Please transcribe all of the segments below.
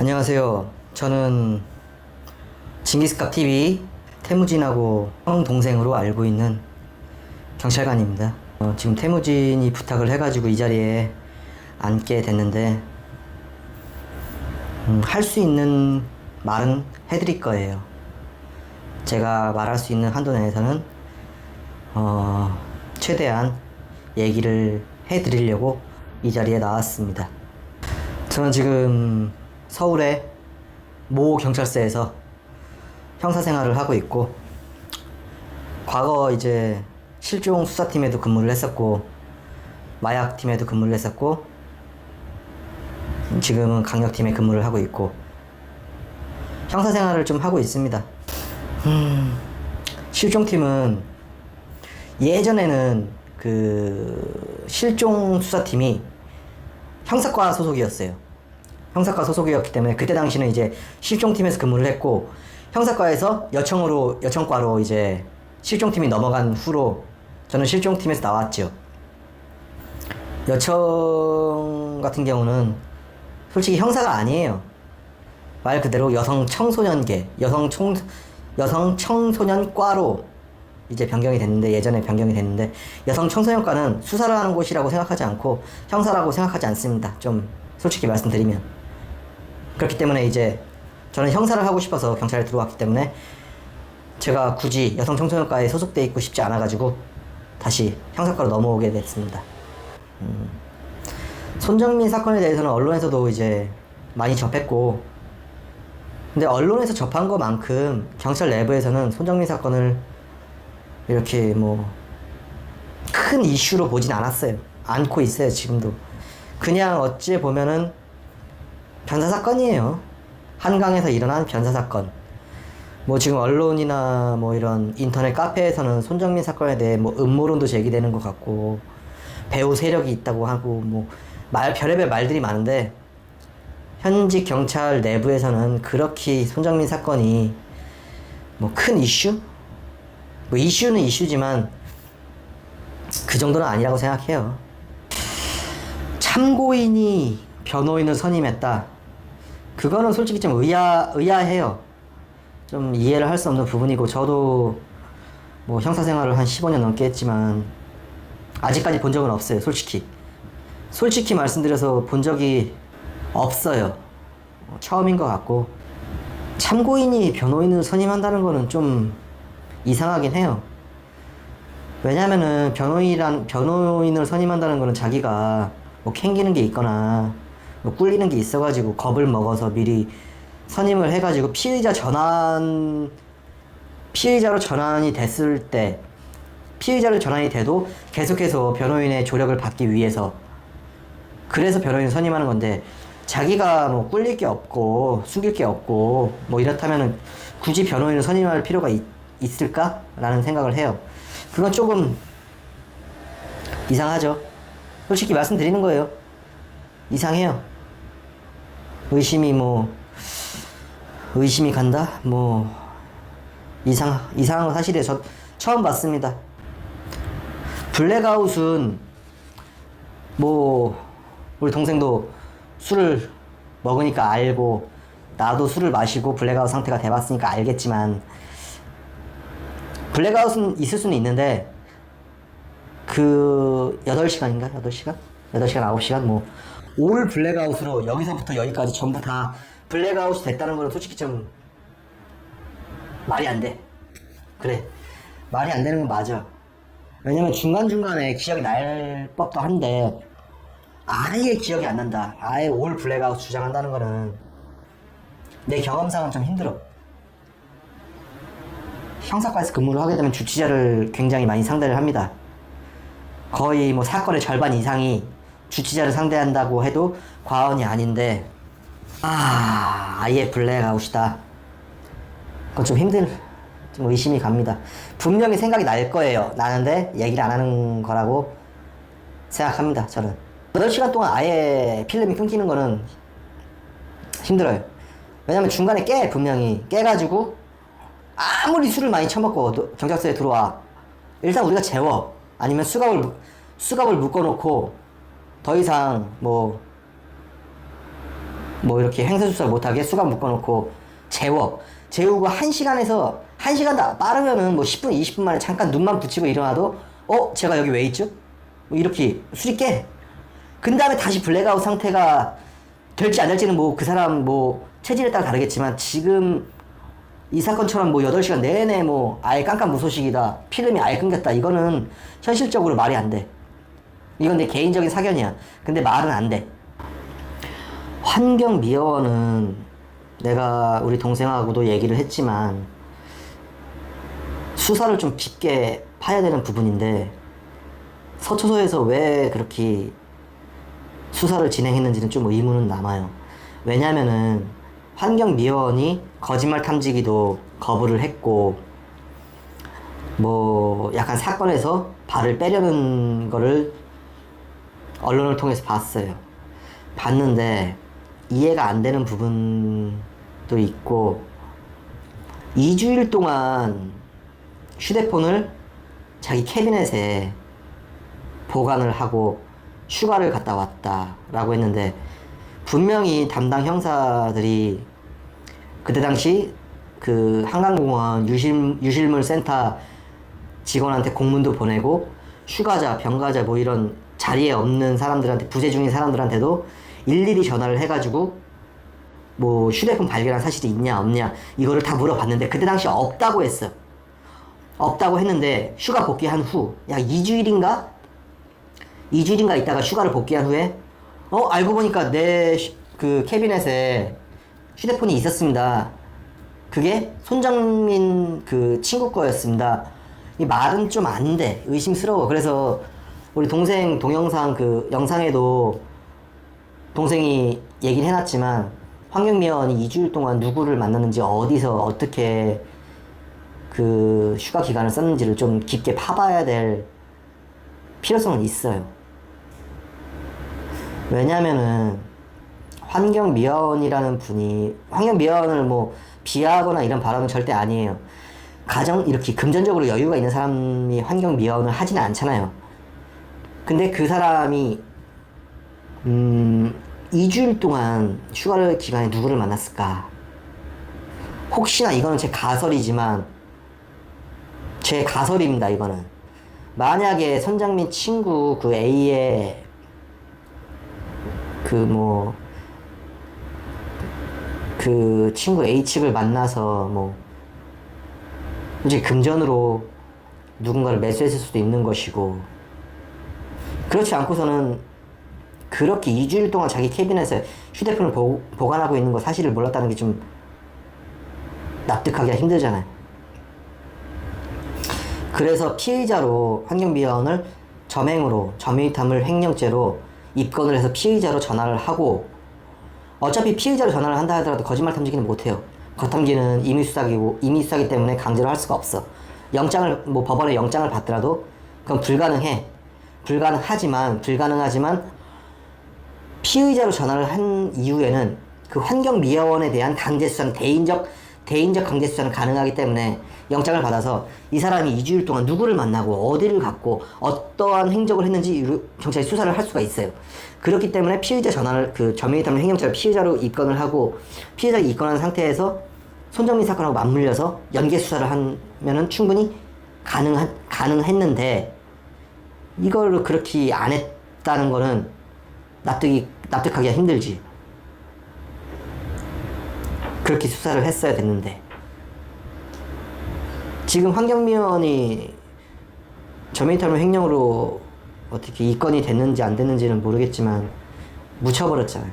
안녕하세요. 저는 징기스캅 TV 태무진하고 형 동생으로 알고 있는 경찰관입니다. 어, 지금 태무진이 부탁을 해가지고 이 자리에 앉게 됐는데 음, 할 수 있는 말은 해드릴 거예요. 제가 말할 수 있는 한도 내에서는 어, 최대한 얘기를 해드리려고 이 자리에 나왔습니다. 저는 지금 서울의 모 경찰서에서 형사 생활을 하고 있고 과거 이제 실종 수사팀에도 근무를 했었고 마약팀에도 근무를 했었고 지금은 강력팀에 근무를 하고 있고 형사 생활을 좀 하고 있습니다. 음, 실종팀은 예전에는 그 실종 수사팀이 형사과 소속이었어요. 형사과 소속이었기 때문에 그때 당시는 이제 실종팀에서 근무를 했고 형사과에서 여청으로 여청과로 이제 실종팀이 넘어간 후로 저는 실종팀에서 나왔죠. 여청 같은 경우는 솔직히 형사가 아니에요. 말 그대로 여성 청소년계, 여성 청 여성 청소년과로 이제 변경이 됐는데 예전에 변경이 됐는데 여성 청소년과는 수사를 하는 곳이라고 생각하지 않고 형사라고 생각하지 않습니다. 좀 솔직히 말씀드리면 그렇기 때문에 이제 저는 형사를 하고 싶어서 경찰에 들어왔기 때문에 제가 굳이 여성 청소년과에 소속돼 있고 싶지 않아 가지고 다시 형사과로 넘어오게 됐습니다. 음, 손정민 사건에 대해서는 언론에서도 이제 많이 접했고 근데 언론에서 접한 것만큼 경찰 내부에서는 손정민 사건을 이렇게 뭐 큰 이슈로 보진 않았어요. 않고 있어요, 지금도. 그냥 어찌 보면은 변사 사건이에요. 한강에서 일어난 변사 사건. 뭐 지금 언론이나 뭐 이런 인터넷 카페에서는 손정민 사건에 대해 뭐 음모론도 제기되는 것 같고 배우 세력이 있다고 하고 뭐 말 별의별 말들이 많은데 현직 경찰 내부에서는 그렇게 손정민 사건이 뭐 큰 이슈? 뭐 이슈는 이슈지만 그 정도는 아니라고 생각해요. 참고인이 변호인을 선임했다. 그거는 솔직히 좀 의아, 의아해요. 좀 이해를 할 수 없는 부분이고, 저도 뭐 형사 생활을 한 15년 넘게 했지만, 아직까지 본 적은 없어요, 솔직히. 솔직히 말씀드려서 본 적이 없어요. 어, 처음인 것 같고, 참고인이 변호인을 선임한다는 거는 좀 이상하긴 해요. 왜냐면은 변호인이란 변호인을 선임한다는 거는 자기가 뭐 캥기는 게 있거나 뭐 꿀리는 게 있어가지고 겁을 먹어서 미리 선임을 해가지고 피의자 전환 피의자로 전환이 됐을 때 피의자로 전환이 돼도 계속해서 변호인의 조력을 받기 위해서 그래서 변호인을 선임하는 건데 자기가 뭐 꿀릴 게 없고 숨길 게 없고 뭐 이렇다면은 굳이 변호인을 선임할 필요가 있, 있을까라는 생각을 해요. 그건 조금 이상하죠. 솔직히 말씀드리는 거예요. 이상해요. 의심이 뭐 의심이 간다? 뭐 이상 이상한 거 사실이에요. 저 처음 봤습니다. 블랙아웃은 뭐 우리 동생도 술을 먹으니까 알고 나도 술을 마시고 블랙아웃 상태가 돼봤으니까 알겠지만 블랙아웃은 있을 수는 있는데 그 8시간인가? 8시간? 8시간, 9시간 뭐 올 블랙아웃으로 여기서부터 여기까지 전부 다 블랙아웃이 됐다는 거는 솔직히 좀 말이 안 돼. 그래. 말이 안 되는 건 맞아. 왜냐면 중간중간에 기억이 날 법도 한데 아예 기억이 안 난다. 아예 올 블랙아웃 주장한다는 거는 내 경험상은 좀 힘들어. 형사과에서 근무를 하게 되면 주치자를 굉장히 많이 상대를 합니다. 거의 뭐 사건의 절반 이상이 주치자를 상대한다고 해도 과언이 아닌데, 아, 아예 블랙아웃이다. 그건 좀 힘들, 좀 의심이 갑니다. 분명히 생각이 날 거예요. 나는데 얘기를 안 하는 거라고 생각합니다, 저는. 8시간 동안 아예 필름이 끊기는 거는 힘들어요. 왜냐면 중간에 깨, 분명히. 깨가지고 아무리 술을 많이 처먹고 도- 경찰서에 들어와 일단 우리가 재워 아니면 수갑을 묶- 수갑을 묶어놓고 더 이상 뭐 뭐 이렇게 행세수사 못하게 수갑 묶어놓고 재워 재우고 한 시간에서 한 시간 다 빠르면은 뭐 10분 20분 만에 잠깐 눈만 붙이고 일어나도 어 제가 여기 왜 있죠? 뭐 이렇게 술이 깨. 그 다음에 다시 블랙아웃 상태가 될지 안 될지는 뭐 그 사람 뭐 체질에 따라 다르겠지만 지금 이 사건처럼 뭐 8시간 내내 뭐 아예 깜깜 무소식이다. 필름이 아예 끊겼다. 이거는 현실적으로 말이 안 돼. 이건 내 개인적인 사견이야. 근데 말은 안 돼. 환경 미화원은 내가 우리 동생하고도 얘기를 했지만 수사를 좀 깊게 파야 되는 부분인데 서초소에서 왜 그렇게 수사를 진행했는지는 좀 의문은 남아요. 왜냐면은 환경 미화원이 거짓말 탐지기도 거부를 했고 뭐 약간 사건에서 발을 빼려는 거를 언론을 통해서 봤어요. 봤는데 이해가 안 되는 부분도 있고 2주일 동안 휴대폰을 자기 캐비넷에 보관을 하고 휴가를 갔다 왔다라고 했는데 분명히 담당 형사들이 그때 당시 그 한강공원 유실, 유실물 센터 직원한테 공문도 보내고 휴가자, 병가자 뭐 이런 자리에 없는 사람들한테 부재 중인 사람들한테도 일일이 전화를 해가지고 뭐 휴대폰 발견한 사실이 있냐 없냐 이거를 다 물어봤는데 그때 당시 없다고 했어. 없다고 했는데 휴가 복귀한 후 약 2주일인가 2주일인가 있다가 휴가를 복귀한 후에 어 알고 보니까 내 그 캐비넷에 휴대폰이 있었습니다. 그게 손정민 그 친구 거였습니다. 이 말은 좀 안 돼. 의심스러워. 그래서 우리 동생 동영상 그 영상에도 동생이 얘기를 해놨지만 환경미화원이 2주일 동안 누구를 만났는지 어디서 어떻게 그 휴가 기간을 썼는지를 좀 깊게 파봐야 될 필요성은 있어요. 왜냐면은 환경미화원이라는 분이 환경미화원을 뭐 비하하거나 이런 발언은 절대 아니에요. 가정 이렇게 금전적으로 여유가 있는 사람이 환경미화원을 하지는 않잖아요. 근데 그 사람이 음 2주일 동안 휴가를 기간에 누구를 만났을까? 혹시나 이거는 제 가설이지만 제 가설입니다 이거는 만약에 선장민 친구 그 A의 그 뭐 그 친구 A 측을 만나서 뭐 이제 금전으로 누군가를 매수했을 수도 있는 것이고 그렇지 않고서는 그렇게 2주일 동안 자기 캐비넷에 휴대폰을 보, 보관하고 있는 거 사실을 몰랐다는 게 좀 납득하기가 힘들잖아요. 그래서 피의자로 환경미화원을 점행으로 점유이탐을 횡령죄로 입건을 해서 피의자로 전화를 하고 어차피 피의자로 전화를 한다 하더라도 거짓말 탐지기는 못해요. 거탐기는 임의 수사기고 임의 수사기 때문에 강제로 할 수가 없어. 영장을 뭐 법원에 영장을 받더라도 그건 불가능해. 불가능하지만 불가능하지만 피의자로 전화를 한 이후에는 그 환경 미화원에 대한 강제 수사는 대인적 대인적 강제 수사는 가능하기 때문에 영장을 받아서 이 사람이 2주일 동안 누구를 만나고 어디를 갔고 어떠한 행적을 했는지 경찰이 수사를 할 수가 있어요. 그렇기 때문에 피의자 전화를 그 점유이탐을 횡령죄로 피의자로 입건을 하고 피의자가 입건한 상태에서 손정민 사건하고 맞물려서 연계 수사를 하면은 충분히 가능한 가능했는데 이걸 그렇게 안 했다는 거는 납득이 납득하기가 힘들지. 그렇게 수사를 했어야 됐는데 지금 환경미원이 점유이탈물 횡령으로 어떻게 입건이 됐는지 안 됐는지는 모르겠지만 묻혀버렸잖아요.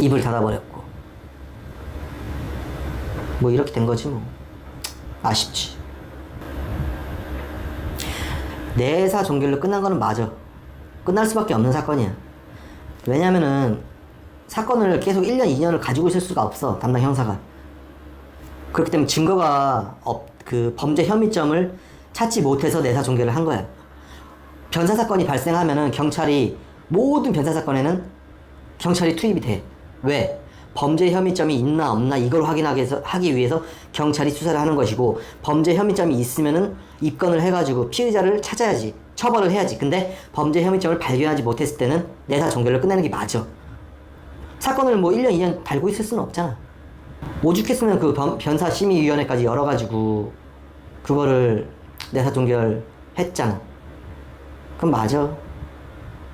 입을 닫아버렸고 뭐 이렇게 된 거지 뭐 아쉽지. 내사 종결로 끝난 거는 맞아. 끝날 수밖에 없는 사건이야. 왜냐면은 사건을 계속 1년, 2년을 가지고 있을 수가 없어. 담당 형사가. 그렇기 때문에 증거가 없, 그 범죄 혐의점을 찾지 못해서 내사 종결을 한 거야. 변사 사건이 발생하면은 경찰이 모든 변사 사건에는 경찰이 투입이 돼. 왜? 범죄 혐의점이 있나 없나 이걸 확인하기 위해서, 하기 위해서 경찰이 수사를 하는 것이고 범죄 혐의점이 있으면은 입건을 해가지고 피의자를 찾아야지 처벌을 해야지. 근데 범죄 혐의점을 발견하지 못했을 때는 내사 종결을 끝내는 게 맞아. 사건을 뭐 1년, 2년 달고 있을 수는 없잖아. 오죽했으면 그 변, 변사 심의위원회까지 열어가지고 그거를 내사 종결 했잖아. 그럼 맞아.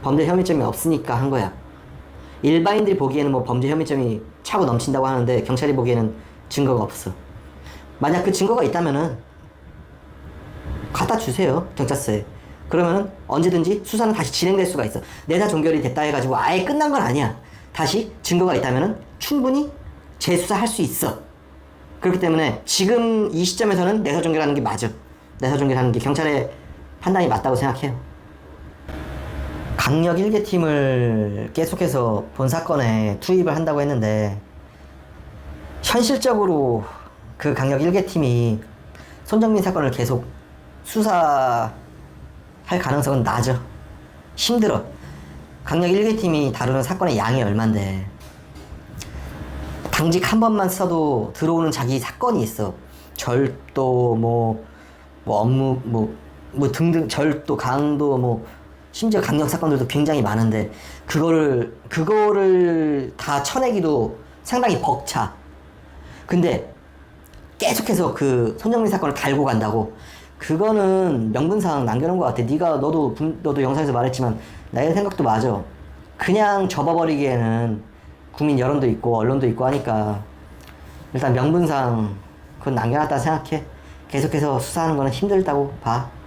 범죄 혐의점이 없으니까 한 거야. 일반인들이 보기에는 뭐 범죄 혐의점이 차고 넘친다고 하는데 경찰이 보기에는 증거가 없어. 만약 그 증거가 있다면은 갖다 주세요 경찰서에. 그러면은 언제든지 수사는 다시 진행될 수가 있어. 내사 종결이 됐다 해가지고 아예 끝난 건 아니야. 다시 증거가 있다면은 충분히 재수사할 수 있어. 그렇기 때문에 지금 이 시점에서는 내사 종결하는 게 맞아. 내사 종결하는 게 경찰의 판단이 맞다고 생각해요. 강력 1개 팀을 계속해서 본 사건에 투입을 한다고 했는데 현실적으로 그 강력 1개 팀이 손정민 사건을 계속 수사할 가능성은 낮아. 힘들어. 강력 1개 팀이 다루는 사건의 양이 얼만데 당직 한 번만 써도 들어오는 자기 사건이 있어. 절도 뭐, 뭐 업무 뭐, 뭐 등등 절도 강도 뭐 심지어 강력 사건들도 굉장히 많은데 그거를 그거를 다 쳐내기도 상당히 벅차. 근데 계속해서 그 손정민 사건을 달고 간다고 그거는 명분상 남겨놓은 것 같아. 네가 너도 분- 너도 영상에서 말했지만 나의 생각도 맞아. 그냥 접어버리기에는 국민 여론도 있고 언론도 있고 하니까 일단 명분상 그건 남겨놨다 생각해. 계속해서 수사하는 거는 힘들다고 봐.